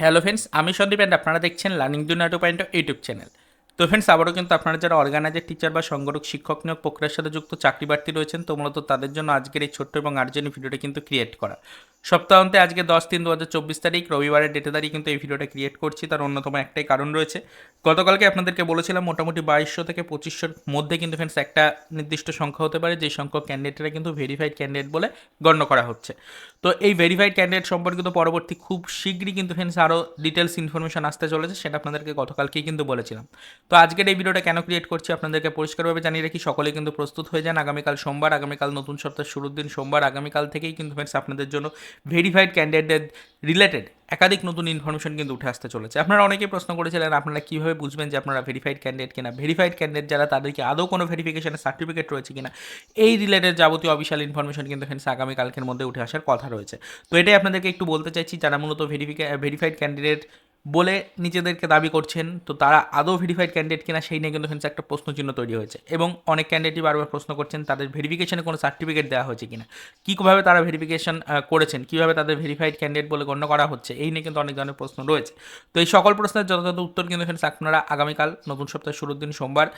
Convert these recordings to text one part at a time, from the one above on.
Hello friends, আমি Sandeep and আপনারা দেখছেন learning Duniya two point YouTube channel. তো ফ্রেন্ডস, আবারও কিন্তু আপনারা যারা অর্গানাইজার টিচার বা সংগঠক, শিক্ষক নিয়োগ প্রক্রিয়ার সাথে যুক্ত চাকরি প্রার্থী রয়েছেন, তো মূলত তাদের জন্য আজকের এই ছোট্ট এবং আর্জেন্ট ভিডিওটা কিন্তু ক্রিয়েট করা। সপ্তাহান্তে আজকে দশ তিন দু হাজার চব্বিশ তারিখ, রবিবারের ডেটে দাঁড়িয়ে কিন্তু এই ভিডিওটা ক্রিয়েট করছি, তার অন্যতম একটাই কারণ রয়েছে। গতকালকে আপনাদেরকে বলেছিলাম, মোটামুটি বাইশশো থেকে পঁচিশশোর মধ্যে কিন্তু ফ্রেন্ডস, একটা নির্দিষ্ট সংখ্যা হতে পারে, যে সংখ্যক ক্যান্ডিডেটরা কিন্তু ভেরিফাইড ক্যান্ডিডেট বলে গণ্য করা হচ্ছে। তো এই ভেরিফাইড ক্যান্ডিডেট সম্পর্কিত পরবর্তী খুব শীঘ্রই কিন্তু ফ্রেন্ডস আরও ডিটেলস ইনফরমেশন আসতে চলেছে, সেটা আপনাদেরকে গতকালকেই কিন্তু বলেছিলাম। তো আজকের এই ভিডিওটা কেন ক্রিয়েট করছি আপনাদেরকে পরিষ্কারভাবে জানিয়ে রাখি সকলে কিন্তু প্রস্তুত হয়ে যান। আগামীকাল সোমবার, আগামীকাল নতুন সপ্তাহের শুরুর দিন সোমবার, আগামীকাল থেকেই কিন্তু ফ্রেন্ডস আপনাদের জন্য ভেরিফাইড ক্যান্ডিডেট রিলেটেড একাধিক নতুন ইনফরমেশন কিন্তু উঠে আসতে চলেছে। আপনারা অনেকেই প্রশ্ন করেছিলেন, আপনারা কীভাবে বুঝবেন যে আপনারা ভেরিফাইড ক্যান্ডিডেট কিনা? ভেরিফাইড ক্যান্ডিডেট যারা, তাদেরকে আদৌ কোনো ভেরিফিকেশনের সার্টিফিকেট রয়েছে কিনা? এই রিলেটেড যাবতীয় অফিসিয়াল ইনফরমেশন কিন্তু এখানে আগামীকালকের মধ্যে উঠে আসার কথা রয়েছে। তো এটাই আপনাদেরকে একটু বলতে চাইছি, যারা মূলত ভেরিফিকে ভেরিফাইড ক্যান্ডিডেট বলে নিজেদেরকে দাবি করছেন, তো তারা আদৌ ভেরিফাইড ক্যান্ডিডেট কিনা সেই নিয়ে কিন্তু একটা প্রশ্নচিহ্ন তৈরি হয়েছে। এবং অনেক ক্যান্ডিডেটই বারবার প্রশ্ন করছেন, তাদের ভেরিফিকেশনে কোনো সার্টিফিকেট দেওয়া হয়েছে কিনা। কীভাবে তারা ভেরিফিকেশন করেছেন, কীভাবে তাদের ভেরিফাইড ক্যান্ডিডেট বলে গণ্য করা হচ্ছে, এই নিয়ে কিন্তু অনেক ধরনের প্রশ্ন রয়েছে। তো এই সকল প্রশ্নের যথাযথ উত্তর কিন্তু ফ্রেন্ডস আপনারা আগামীকাল, নতুন সপ্তাহের শুরুর দিন সোমবার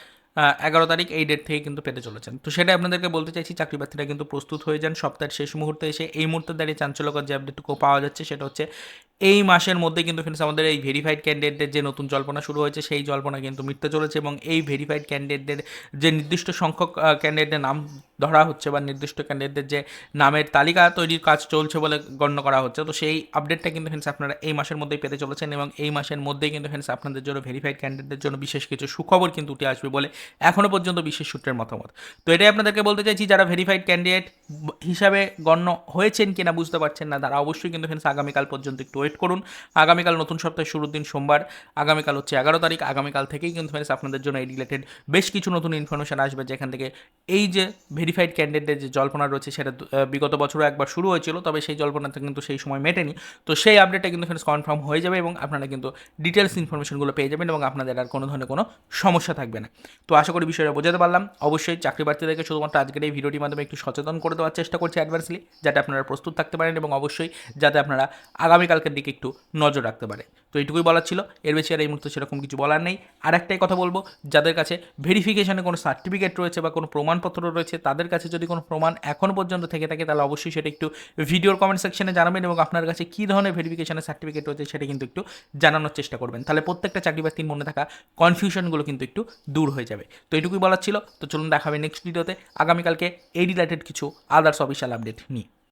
এগারো তারিখ এই ডেট থেকে কিন্তু পেতে চলেছেন। তো সেটা আপনাদেরকে বলতে চাইছি, চাকরি প্রার্থীরা কিন্তু প্রস্তুত হয়ে যান, সপ্তাহের শেষ মুহূর্তে এসে এই মুহূর্তে দাঁড়িয়ে চাঞ্চল্যকর যে আপডেটটুকু পাওয়া যাচ্ছে, সেটা হচ্ছে এই মাসের মধ্যে কিন্তু ফ্রেন্ডস আমাদের এই ভেরিফাইড ক্যান্ডিডেটদের যে নতুন জল্পনা শুরু হয়েছে, সেই জল্পনা কিন্তু মিটতে চলেছে এবং এই ভেরিফাইড ক্যান্ডিডেটদের যে নির্দিষ্ট সংখ্যক ক্যান্ডিডেটদের নাম ধরা হচ্ছে বা নির্দিষ্ট ক্যান্ডিডেটদের যে নামের তালিকা তৈরির কাজ চলছে বলে গণ্য করা হচ্ছে। তো সেই আপডেটটা কিন্তু ফ্রেন্ডস আপনারা এই মাসের মধ্যেই পেতে চলেছেন এবং এই মাসের মধ্যেই কিন্তু ফ্রেন্ডস আপনাদের জন্য ভেরিফাইড ক্যান্ডিডেটদের জন্য বিশেষ কিছু সুখবর কিন্তু উঠে আসবে বলে এখনও পর্যন্ত বিশেষ সূত্রের মতামত। তো এটাই আপনাদেরকে বলতে চাইছি, যারা ভেরিফাইড ক্যান্ডিডেট হিসাবে গণ্য হয়েছেন কিনা বুঝতে পারছেন না, তারা অবশ্যই কিন্তু ফ্রেন্ডস আগামীকাল পর্যন্ত একটু ওয়েট করুন। আগামীকাল নতুন সপ্তাহের শুরুর দিন সোমবার, আগামীকাল হচ্ছে এগারো তারিখ, আগামীকাল থেকেই কিন্তু ফ্রেন্ডস আপনাদের জন্য এই রিলেটেড বেশ কিছু নতুন ইনফরমেশন আসবে যেখান থেকে এই যে ভেরিফাইড ক্যান্ডিডেটদের যে জল্পনা রয়েছে, সেটা বিগত বছরও একবার শুরু হয়েছিল, তবে সেই জল্পনাটা কিন্তু সেই সময় মেটেনি। তো সেই আপডেটটা কিন্তু ফ্রেন্ডস কনফার্ম হয়ে যাবে এবং আপনারা কিন্তু ডিটেলস ইনফরমেশনগুলো পেয়ে যাবেন এবং আপনাদের আর কোনো ধরনের কোনো সমস্যা থাকবে না। তো আশা করি বিষয়টা বোঝাতে পারলাম। অবশ্যই চাকরি প্রার্থীদেরকে শুধুমাত্র আজকের এই ভিডিওটির মাধ্যমে একটু সচেতন করে দেওয়ার চেষ্টা করছি অ্যাডভান্সলি যাতে আপনারা প্রস্তুত থাকতে পারেন এবং অবশ্যই যাতে আপনারা আগামীকালকের দিকে একটু নজর রাখতে পারে। তো এইটুকুই বলার ছিল। এর বেশি আর এই মুহূর্তে সেরকম কিছু বলার নেই। আর একটাই কথা বলব, যাদের কাছে ভেরিফিকেশনে কোনো সার্টিফিকেট রয়েছে বা কোনো প্রমাণপত্র রয়েছে, তাদের কাছে যদি কোনো প্রমাণ এখন পর্যন্ত থেকে থাকে, তাহলে অবশ্যই সেটা একটু ভিডিওর কমেন্ট সেকশনে জানাবেন এবং আপনার কাছে কী ধরনের ভেরিফিকেশনের সার্টিফিকেট রয়েছে সেটা কিন্তু একটু জানানোর চেষ্টা করবেন। তাহলে প্রত্যেকটা চাকরি মনে থাকা কনফিউশনগুলো কিন্তু একটু দূর হয়ে যাবে। তো এটুকুই বলার ছিল। তো চলুন দেখাবে নেক্সট ভিডিওতে আগামীকালকে এই রিলেটেড কিছু আদার্স অফিসিয়াল আপডেট নিয়ে।